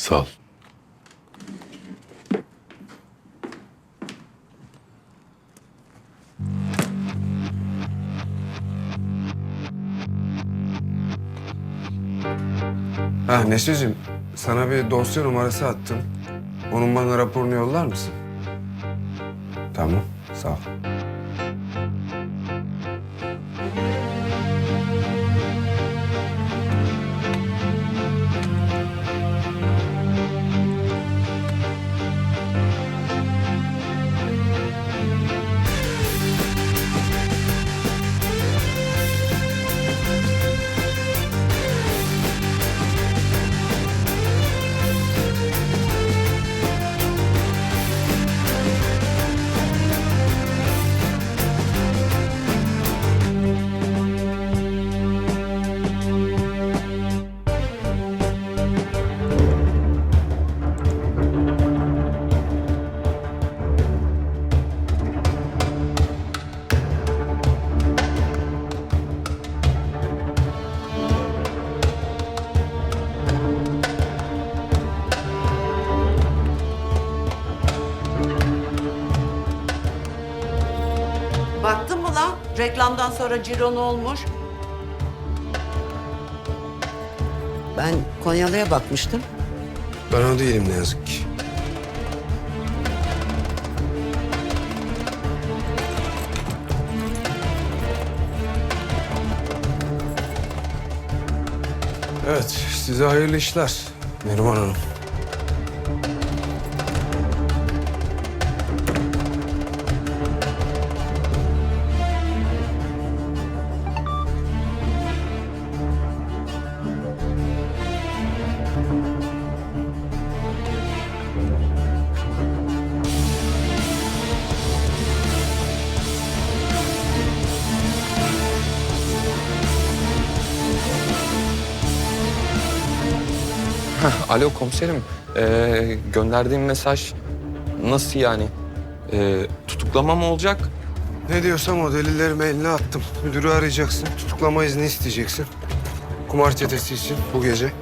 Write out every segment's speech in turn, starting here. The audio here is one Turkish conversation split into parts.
Sağ ol. Ha Neşeciğim, sana bir dosya numarası attım. Onun bana raporunu yollar mısın? Tamam, sağ ol. Reklamdan sonra ciro ne olmuş? Ben Konyalı'ya bakmıştım. Ben o değilim ne yazık ki. Evet, size hayırlı işler Neriman Hanım. Alo komiserim. Ee, gönderdiğim mesaj nasıl yani? Ee, tutuklama mı olacak? Ne diyorsam o delillerimi eline attım. Müdürü arayacaksın, tutuklama izni isteyeceksin. Kumar çetesi için bu gece.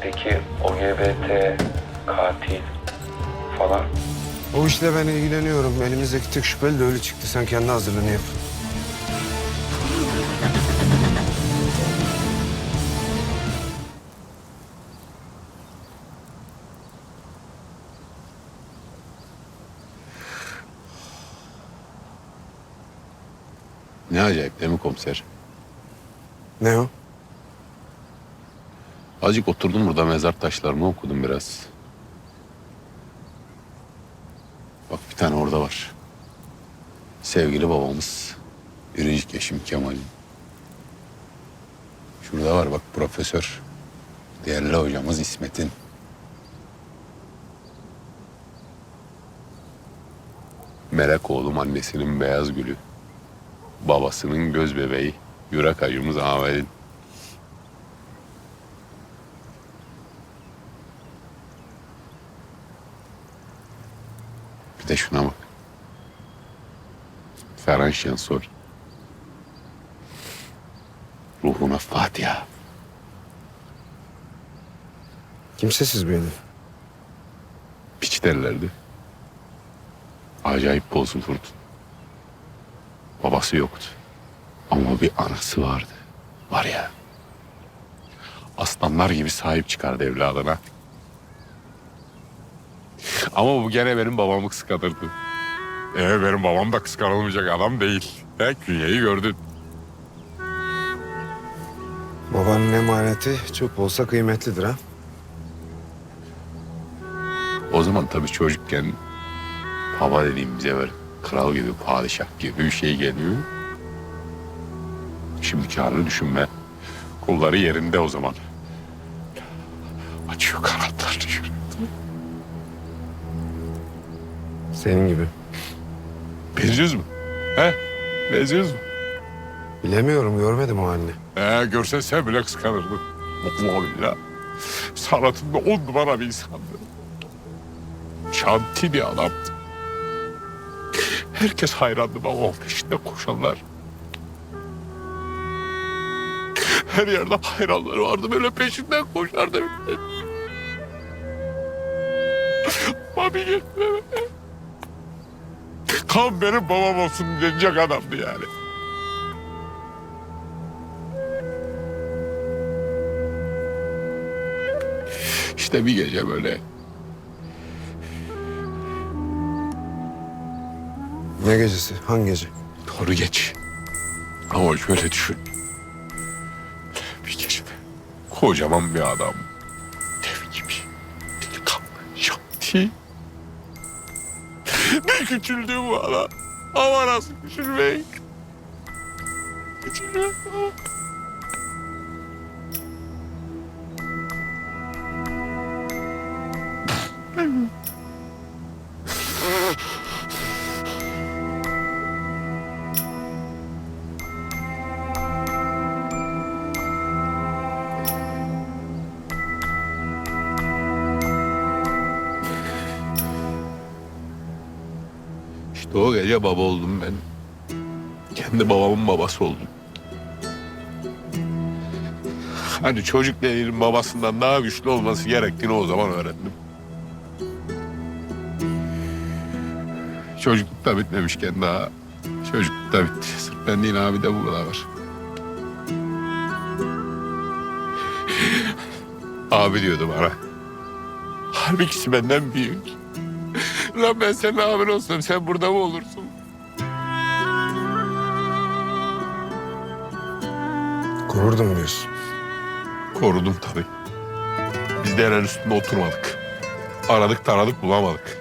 Peki OGBT, katil falan? O işle ben ilgileniyorum. Elimizdeki tek şüpheli de öyle çıktı. Sen kendi hazırlığını yap. Ne acayip değil mi komiser? Ne o? Azıcık oturdum burada mezar taşlarını okudum biraz. Bak bir tane orada var. Sevgili babamız biricik eşim Kemal'in. Şurada var bak profesör. Değerli hocamız İsmet'in. Melek oğlum annesinin beyaz gülü. Babasının göz bebeği. Yürek acımız Ahmet'in. Bir de şuna bak. Ferhan Şensoy. Ruhuna Fatiha. Kimsesiz bir herif. Piç derlerdi. Acayip bozulurdu. Babası yoktu. Ama bir anası vardı. Var ya. Aslanlar gibi sahip çıkardı evladına. Ama bu gene benim babamı kıskanırdı. Ee, benim babam da kıskanılmayacak adam değil. He, künyeyi gördün. Babanın emaneti çok olsa kıymetlidir ha. O zaman tabii çocukken baba dediğim bize böyle kral gibi, padişah gibi bir şey geliyor. Şimdiki halini düşünme. Kolları yerinde o zaman. Açıyor kanatlarını yürü. Senin gibi. Benziyoruz mu? He? Benziyoruz mu? Bilemiyorum, görmedim o halini. He, görsen sen bile kıskanırdın. Vallahi. Sanatında on numara bir insandı. Şanti bir adamdı. Herkes hayrandı babamın peşinde koşanlar. Her yerde hayranları vardı böyle peşinden koşardı. Mami gitme. Kan benim babam olsun diyecek adamdı yani. İşte bir gece böyle Ne gecesi? Hangi gece? doğru geç. Ama şöyle düşün. Bir gece kocaman bir adam. Dev gibi. Delikanlı. Şapti. Bir küçüldü bu adam. Ama nasıl küçülmek? Küçülmek. O gece baba oldum ben. Kendi babamın babası oldum. Hani çocuk dediğinin babasından daha güçlü olması gerektiğini o zaman öğrendim. Çocuklukta bitmemişken daha çocuklukta bitti. Sırf ben değil abi de bu kadar var. abi diyordu bana. Halbuki benden büyük. Lan ben senin abin olsam sen burada mı olursun? Korurdum diyorsun. Korudum tabii. Biz de el üstünde oturmadık. Aradık taradık bulamadık.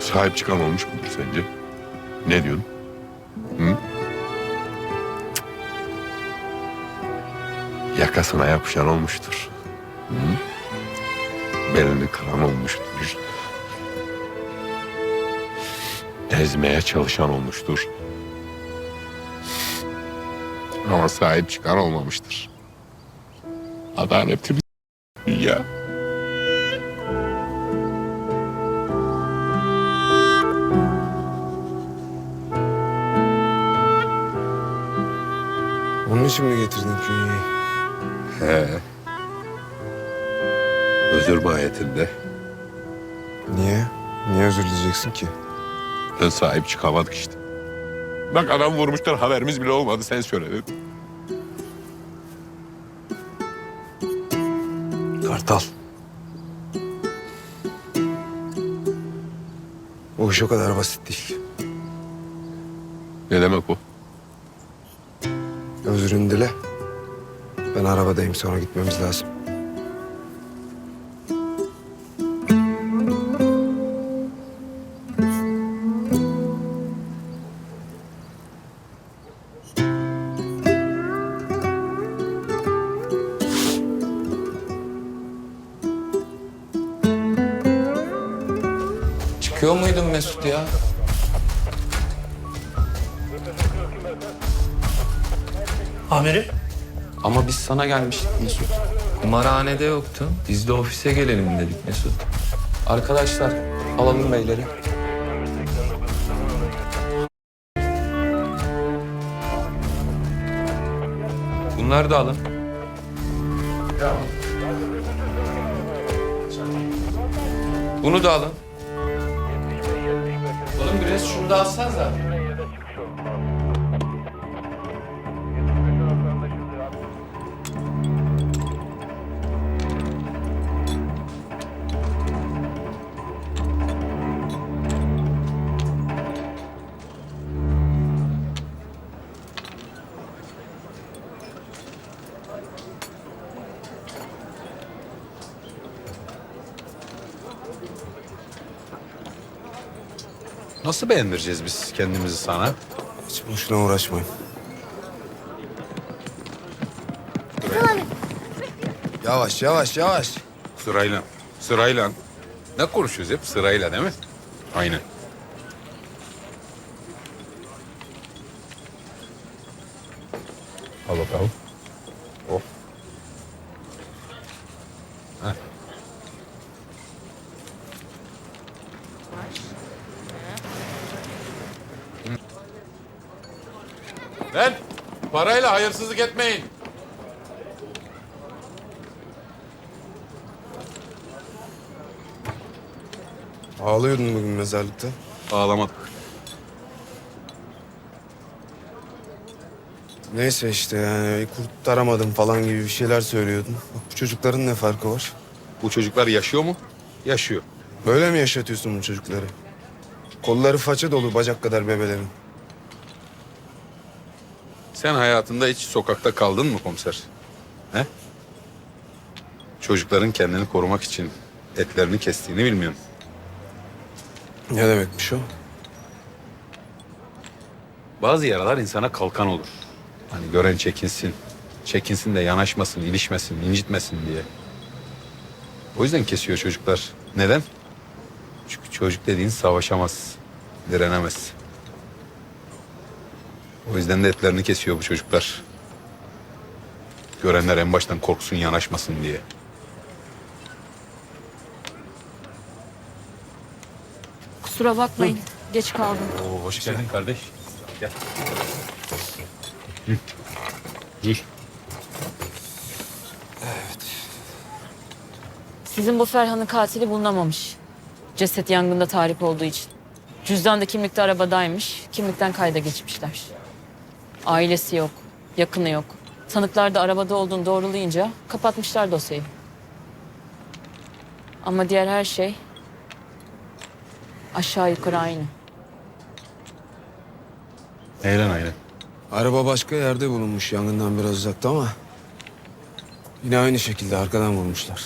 Sahip çıkan olmuş mudur sence? Ne diyorsun? Yakasına yapışan olmuştur. Hı? Belini kıran olmuştur. Ezmeye çalışan olmuştur. Ama sahip çıkan olmamıştır. Adaletimiz dünya. Onun için mi getirdin künyeyi? He. Özür mahiyetinde Niye? Niye özür dileyeceksin ki? ben sahip çıkamadık işte. Bak adam vurmuşlar haberimiz bile olmadı sen söyledin. Kartal. O iş o kadar basit değil. Ne demek o? Özrünü dile. Ben arabadayım sonra gitmemiz lazım. Ama biz sana gelmiştik Mesut. Kumarhanede yoktun. Biz de ofise gelelim dedik Mesut. Arkadaşlar alalım beyleri. Bunları da alın. Bunu da alın. Oğlum biraz şunu da alsanıza. Nasıl beğendireceğiz biz kendimizi sana? Hiç boşuna uğraşmayın. Yavaş yavaş yavaş. Sırayla. Sırayla. Ne konuşuyoruz hep? Sırayla değil mi? Aynen. Al bakalım. Hop. Heh. Lan parayla hayırsızlık etmeyin. Ağlıyordun bugün mezarlıkta. Ağlamadık. Neyse işte yani kurtaramadım falan gibi bir şeyler söylüyordun. Bak bu çocukların ne farkı var? Bu çocuklar yaşıyor mu? Yaşıyor. Böyle mi yaşatıyorsun bu çocukları? Kolları faça dolu bacak kadar bebelerin. Sen hayatında hiç sokakta kaldın mı komiser? He? Çocukların kendini korumak için etlerini kestiğini bilmiyorum. Ne demekmiş o? Bazı yaralar insana kalkan olur. Hani gören çekinsin. Çekinsin de yanaşmasın, ilişmesin, incitmesin diye. O yüzden kesiyor çocuklar. Neden? Çünkü çocuk dediğin savaşamaz, direnemez. O yüzden de etlerini kesiyor bu çocuklar. Görenler en baştan korksun, yanaşmasın diye. Kusura bakmayın. Geç kaldım. Oo, hoş geldin kardeş. Gel. Hı. Dur. Sizin bu Ferhan'ın katili bulunamamış. Ceset yangında tahrip olduğu için. Cüzdan da kimlikte arabadaymış. Kimlikten kayda geçmişler. Ailesi yok. Yakını yok. Tanıklar da arabada olduğunu doğrulayınca kapatmışlar dosyayı. Ama diğer her şey aşağı yukarı aynı. Eğlen aynen. Araba başka yerde bulunmuş yangından biraz uzakta ama... Yine aynı şekilde arkadan vurmuşlar.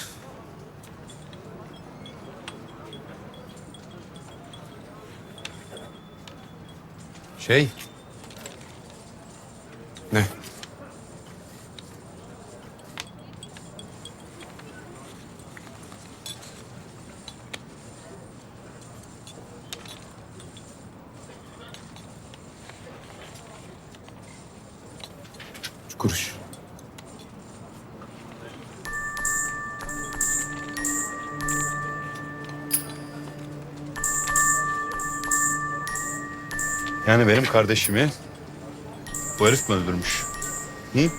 Şey, yani benim kardeşimi bu herif mi öldürmüş? Hı?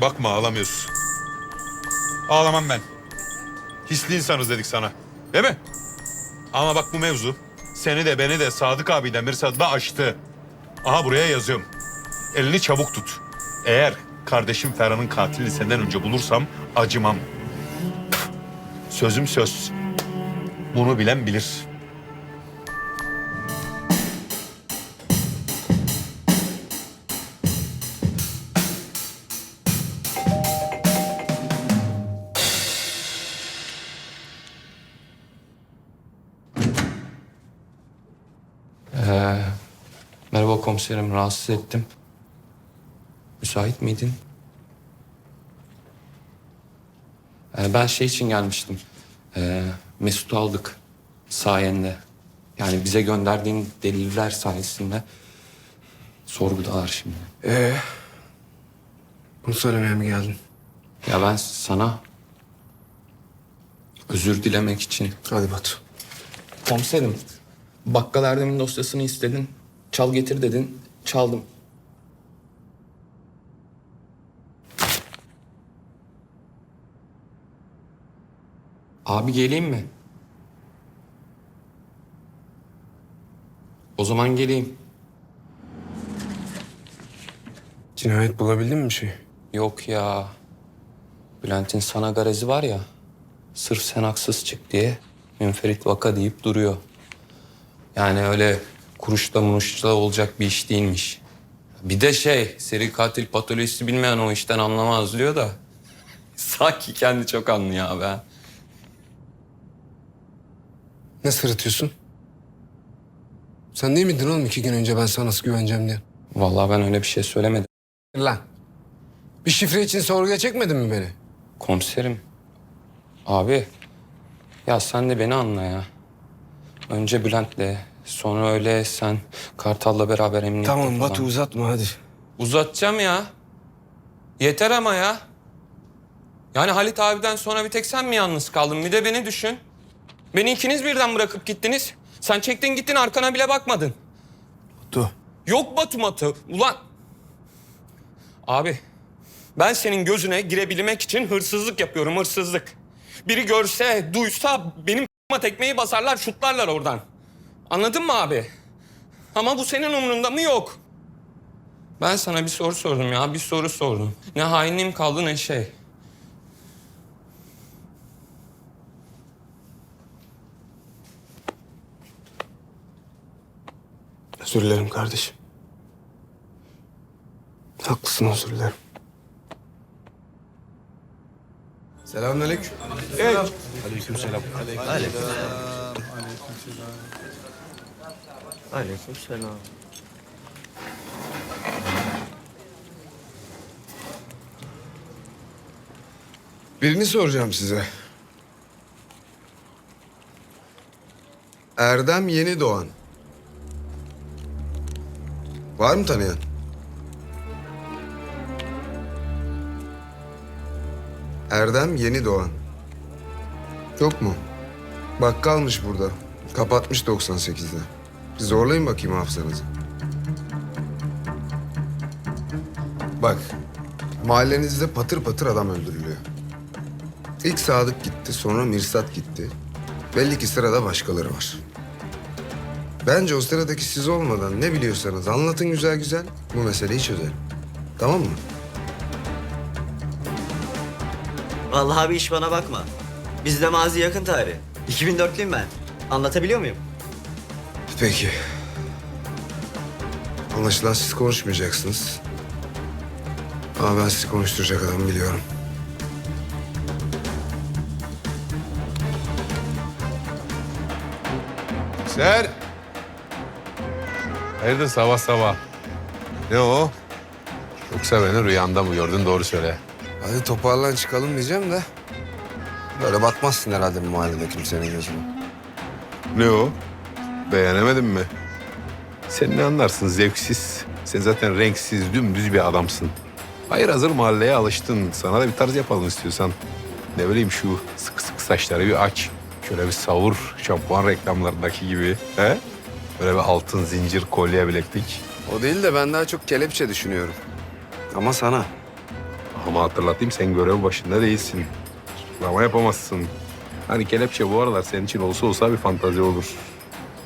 Bakma ağlamıyorsun. Ağlamam ben. Hisli insanız dedik sana. Değil mi? Ama bak bu mevzu seni de beni de Sadık abiden bir da açtı. Aha buraya yazıyorum. Elini çabuk tut. Eğer kardeşim Ferhan'ın katilini senden önce bulursam acımam. Sözüm söz. Bunu bilen bilir. Merhaba komiserim, rahatsız ettim. Müsait miydin? Ee, ben şey için gelmiştim. Ee, Mesut'u aldık sayende. Yani bize gönderdiğin deliller sayesinde sorgudalar şimdi. Ee, bunu söylemeye mi geldin? Ya ben sana özür dilemek için Hadi Batu. Komiserim, bakkal Erdem'in dosyasını istedin. Çal getir dedin. Çaldım. Abi geleyim mi? O zaman geleyim. Cinayet bulabildin mi bir şey? Yok ya. Bülent'in sana garezi var ya. Sırf sen haksız çık diye münferit vaka deyip duruyor. Yani öyle kuruşla muruşla olacak bir iş değilmiş. Bir de şey, seri katil patolojisi bilmeyen o işten anlamaz diyor da. Sanki kendi çok anlıyor abi. Ne sırıtıyorsun? Sen değil miydin oğlum iki gün önce ben sana nasıl güveneceğim diye? Vallahi ben öyle bir şey söylemedim. Lan. Bir şifre için sorguya çekmedin mi beni? Komiserim. Abi. Ya sen de beni anla ya. Önce Bülent'le, sonra öyle sen Kartal'la beraber emniyette Tamam falan. Batu uzatma hadi. Uzatacağım ya. Yeter ama ya. Yani Halit abiden sonra bir tek sen mi yalnız kaldın? Bir de beni düşün. Beni ikiniz birden bırakıp gittiniz. Sen çektin gittin arkana bile bakmadın. Batu. Yok Batu matı. Ulan. Abi ben senin gözüne girebilmek için hırsızlık yapıyorum hırsızlık. Biri görse, duysa benim tekmeyi basarlar, şutlarlar oradan. Anladın mı abi? Ama bu senin umrunda mı yok? Ben sana bir soru sordum ya, bir soru sordum. Ne hainliğim kaldı ne şey. Özür dilerim kardeşim. Haklısın özür dilerim. Selamünaleyküm. Aleykümselam. Birini soracağım size. Erdem Yeni Doğan. Var mı tanıyan? Erdem Yeni Doğan. Yok mu? Bakkalmış burada. Kapatmış 98'de. Bir zorlayın bakayım hafızanızı. Bak, mahallenizde patır patır adam öldürülüyor. İlk Sadık gitti, sonra Mirsat gitti. Belli ki sırada başkaları var. Bence o sıradaki siz olmadan ne biliyorsanız anlatın güzel güzel. Bu meseleyi çözelim. Tamam mı? Vallahi abi iş bana bakma. Bizde mazi yakın tarih. 2004'lüyüm ben. Anlatabiliyor muyum? Peki. Anlaşılan siz konuşmayacaksınız. Ama ben sizi konuşturacak adamı biliyorum. Ser. Hayırdır sabah sabah? Ne o? Yoksa beni rüyanda mı gördün doğru söyle. Hadi toparlan çıkalım diyeceğim de. Böyle batmazsın herhalde bu mahallede kimsenin gözüne. Ne o? Beğenemedin mi? Sen ne anlarsın zevksiz. Sen zaten renksiz, dümdüz bir adamsın. Hayır hazır mahalleye alıştın. Sana da bir tarz yapalım istiyorsan. Ne bileyim şu sık sık saçları bir aç. Şöyle bir savur şampuan reklamlarındaki gibi. He? Böyle bir altın zincir kolye bileklik. O değil de ben daha çok kelepçe düşünüyorum. Ama sana. Ama hatırlatayım sen görev başında değilsin. Ama yapamazsın. Hani kelepçe bu aralar senin için olsa olsa bir fantazi olur.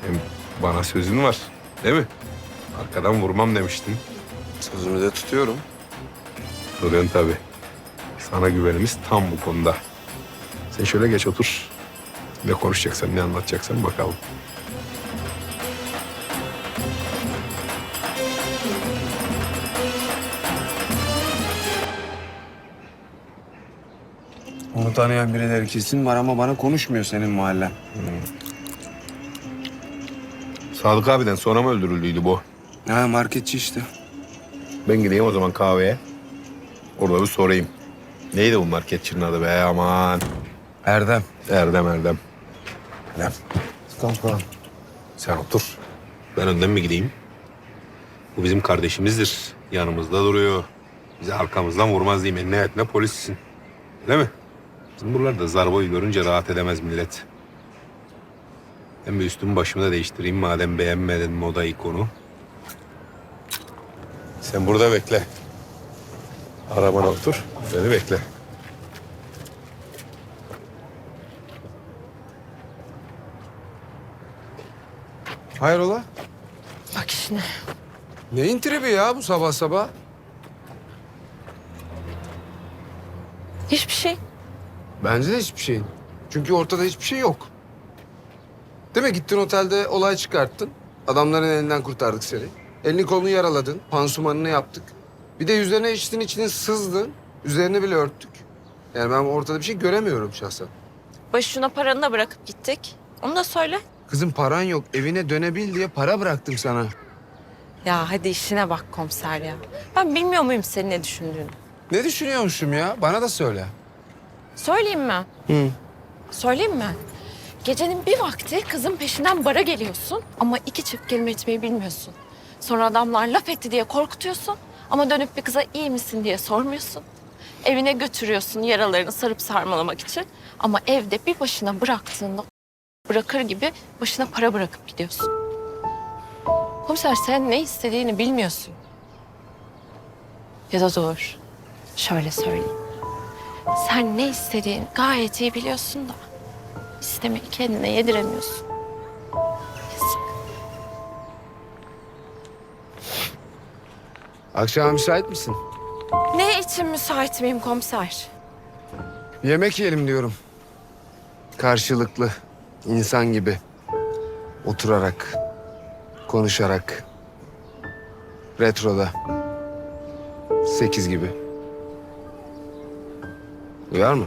Hem bana sözün var değil mi? Arkadan vurmam demiştin. Sözümü de tutuyorum. Duruyorsun tabii. Sana güvenimiz tam bu konuda. Sen şöyle geç otur. Ne konuşacaksan, ne anlatacaksan bakalım. Tanıyan birileri kesin var ama bana konuşmuyor senin mahallen. Sadık abiden sonra mı öldürüldüydü bu? Ha marketçi işte. Ben gideyim o zaman kahveye. Orada bir sorayım. Neydi bu marketçinin adı be aman. Erdem. Erdem Erdem. Erdem. Kanka. Sen otur. Ben önden mi gideyim? Bu bizim kardeşimizdir. Yanımızda duruyor. Bizi arkamızdan vurmaz diyeyim. Ne et ne polissin. Değil mi? Bizim buralarda zarboyu görünce rahat edemez millet. Ben bir üstümü başımı da değiştireyim madem beğenmedin moda ikonu. Sen burada bekle. Arabana otur. Beni bekle. Hayrola? Bak işine. Neyin tribi ya bu sabah sabah? Hiçbir şey. Bence de hiçbir şeyin. Çünkü ortada hiçbir şey yok. Değil mi? Gittin otelde olay çıkarttın. Adamların elinden kurtardık seni. Elini kolunu yaraladın. Pansumanını yaptık. Bir de yüzlerine içtin içtin sızdın. Üzerini bile örttük. Yani ben ortada bir şey göremiyorum şahsen. Başına paranı da bırakıp gittik. Onu da söyle. Kızım paran yok. Evine dönebil diye para bıraktım sana. Ya hadi işine bak komiser ya. Ben bilmiyor muyum senin ne düşündüğünü? Ne düşünüyormuşum ya? Bana da söyle. Söyleyeyim mi? Hı. Söyleyeyim mi? Gecenin bir vakti kızın peşinden bara geliyorsun ama iki çift kelime etmeyi bilmiyorsun. Sonra adamlar laf etti diye korkutuyorsun ama dönüp bir kıza iyi misin diye sormuyorsun. Evine götürüyorsun yaralarını sarıp sarmalamak için ama evde bir başına bıraktığında bırakır gibi başına para bırakıp gidiyorsun. Komiser sen ne istediğini bilmiyorsun. Ya da dur. Şöyle söyleyeyim. Sen ne istediğini gayet iyi biliyorsun da istemeyi kendine yediremiyorsun. Yazık. Akşama müsait misin? Ne için müsait miyim komiser? Yemek yiyelim diyorum. Karşılıklı, insan gibi. Oturarak, konuşarak. Retroda. Sekiz gibi. Uyar mı?